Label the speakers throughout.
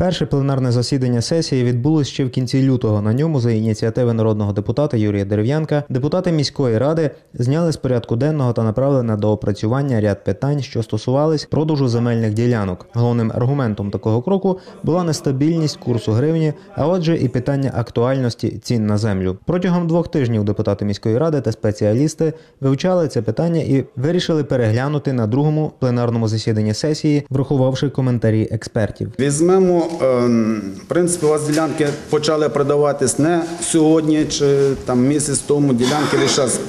Speaker 1: Перше пленарне засідання сесії відбулось ще в кінці лютого. На ньому, за ініціативи народного депутата Юрія Дерев'янка, депутати міської ради зняли з порядку денного та направили на доопрацювання ряд питань, що стосувались продажу земельних ділянок. Головним аргументом такого кроку була нестабільність курсу гривні, а отже, і питання актуальності цін на землю. Протягом двох тижнів депутати міської ради та спеціалісти вивчали це питання і вирішили переглянути на другому пленарному засіданні сесії, врахувавши коментарі експертів.
Speaker 2: Візьмемо, в принципі, у вас ділянки почали продаватись не сьогодні чи там місяць тому. Ділянки час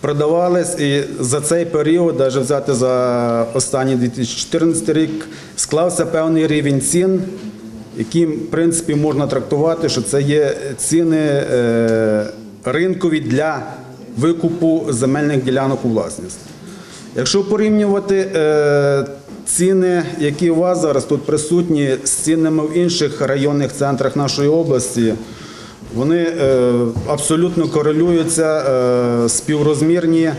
Speaker 2: продавались, і за цей період, навіть взяти за останній 2014 рік, склався певний рівень цін, яким, в принципі, можна трактувати, що це є ціни е, ринкові для викупу земельних ділянок у власність. Якщо порівнювати е, ціни, які у вас зараз тут присутні, з цінами в інших районних центрах нашої області, вони е, абсолютно корелюються, е, співрозмірні,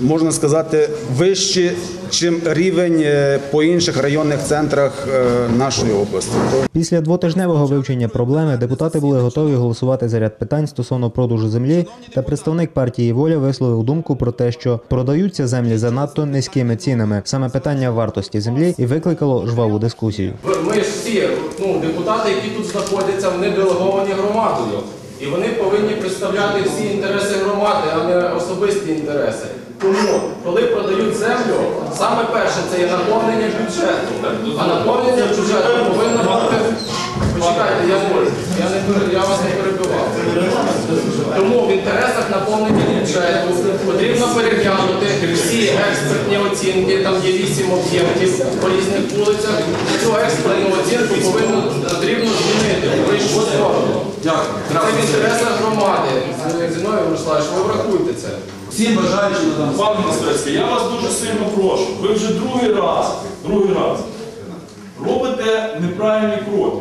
Speaker 2: можна сказати, вищі, чим рівень е, по інших районних центрах е, нашої області.
Speaker 1: Після двотижневого вивчення проблеми депутати були готові голосувати за ряд питань стосовно продажу землі. Та представник партії Воля висловив думку про те, що продаються землі за надто низькими цінами. Саме питання вартості землі і викликало жваву дискусію.
Speaker 3: Ми ж всі ну, депутати, які тут знаходяться, вони делеговані громадою. І вони повинні представляти всі інтереси громади, а не особисті інтереси. Тому, коли продають землю, саме перше це є наповнення бюджету. А наповнення бюджету повинно бути. Почекайте, я можу. Я, не, я вас не перебивав. Тому в інтересах наповнення бюджету потрібно переглянути всі експертні оцінки, там є вісім об'єктів по різних вулицях. Цю експертну оцінку повинно потрібно змінити сторону. Це в інтересах громади. Зіною Мирославович, ви врахуйте це.
Speaker 4: Всі бажаючі нам.
Speaker 5: Пане Москвецький, я вас дуже сильно прошу. Ви вже другий раз, другий раз робите неправильні кроки.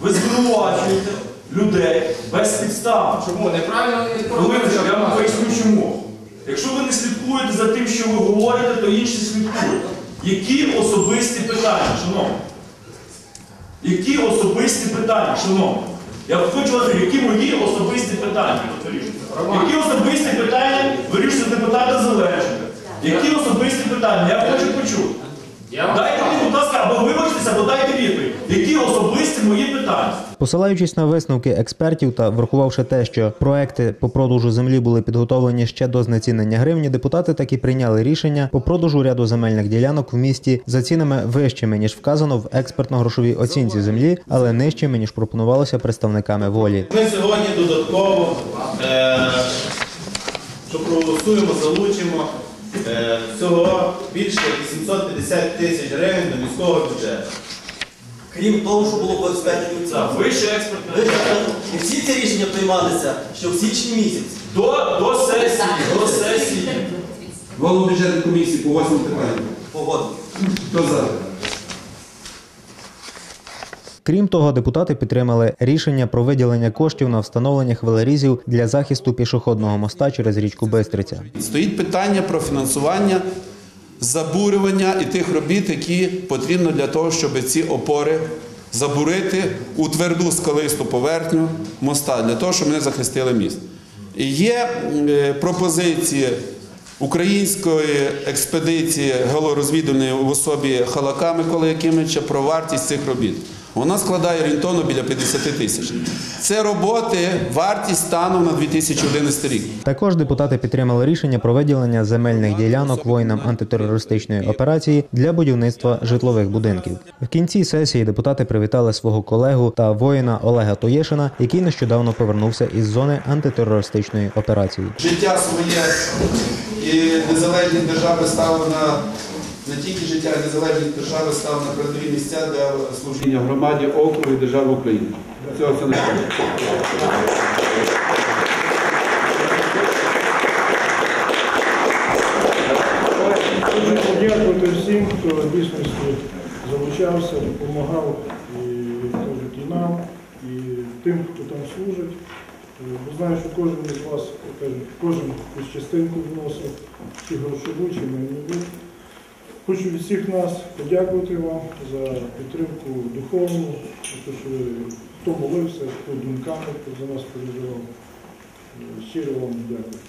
Speaker 5: Ви звинувачуєте людей безпідставно.
Speaker 3: Чому неправильно
Speaker 5: Хвилиночку, я вам поясню чому. Якщо ви не слідкуєте за тим, що ви говорите, то інші слідкують. Які особисті питання, шановні? Які особисті питання, шановні? Я хочу вас які мої питання вирішуються? Які особисті питання вирішуються депутата Залежника? Які особисті питання? Я хочу почути. Дайте мені, будь ласка, або вибачтеся, або дайте відповідь. Які особисті мої питання?
Speaker 1: Посилаючись на висновки експертів та врахувавши те, що проекти по продажу землі були підготовлені ще до знецінення гривні, депутати таки прийняли рішення по продажу ряду земельних ділянок в місті за цінами вищими ніж вказано в експертно-грошовій оцінці землі, але нижчими ніж пропонувалося представниками волі.
Speaker 6: Ми сьогодні додатково, е, що проголосуємо, залучимо е, всього більше 850 тисяч гривень до міського бюджету.
Speaker 7: Крім того, що було безпечно
Speaker 5: Так, вище експертне.
Speaker 7: І всі ці рішення приймалися ще в січні місяці.
Speaker 5: До, до сесії, до сесії.
Speaker 4: Голову бюджетної комісії по восьмому питанню.
Speaker 7: Погодно.
Speaker 4: Хто за?
Speaker 1: Крім того, депутати підтримали рішення про виділення коштів на встановлення хвилерізів для захисту пішохідного моста через річку Бистриця.
Speaker 8: Стоїть питання про фінансування забурювання і тих робіт, які потрібно для того, щоб ці опори забурити у тверду скалисту поверхню моста, для того, щоб ми захистили міст. І є е, пропозиції української експедиції геолорозвідувальної в особі Халака Миколи Якимовича про вартість цих робіт. Вона складає орієнтовно біля 50 тисяч. Це роботи, вартість станом на 2011 рік.
Speaker 1: Також депутати підтримали рішення про виділення земельних ділянок воїнам антитерористичної операції для будівництва житлових будинків. В кінці сесії депутати привітали свого колегу та воїна Олега Тоєшина, який нещодавно повернувся із зони антитерористичної операції.
Speaker 8: життя своє і незалежні держави стали на не тільки життя, а незалежні держави стали на передові місця для служіння громаді округу і держави України. Цього все не
Speaker 9: Хочу подякувати всім, хто в дійсності залучався, допомагав і і нам, і тим, хто там служить. Е, Бо знаю, що кожен із вас, кожен якусь частинку вносив, чи грошову, чи майнову. Хочу від всіх нас подякувати вам за підтримку духовну, за те, що ви хто молився, хто думками хто за нас переживав. Щиро вам дякую.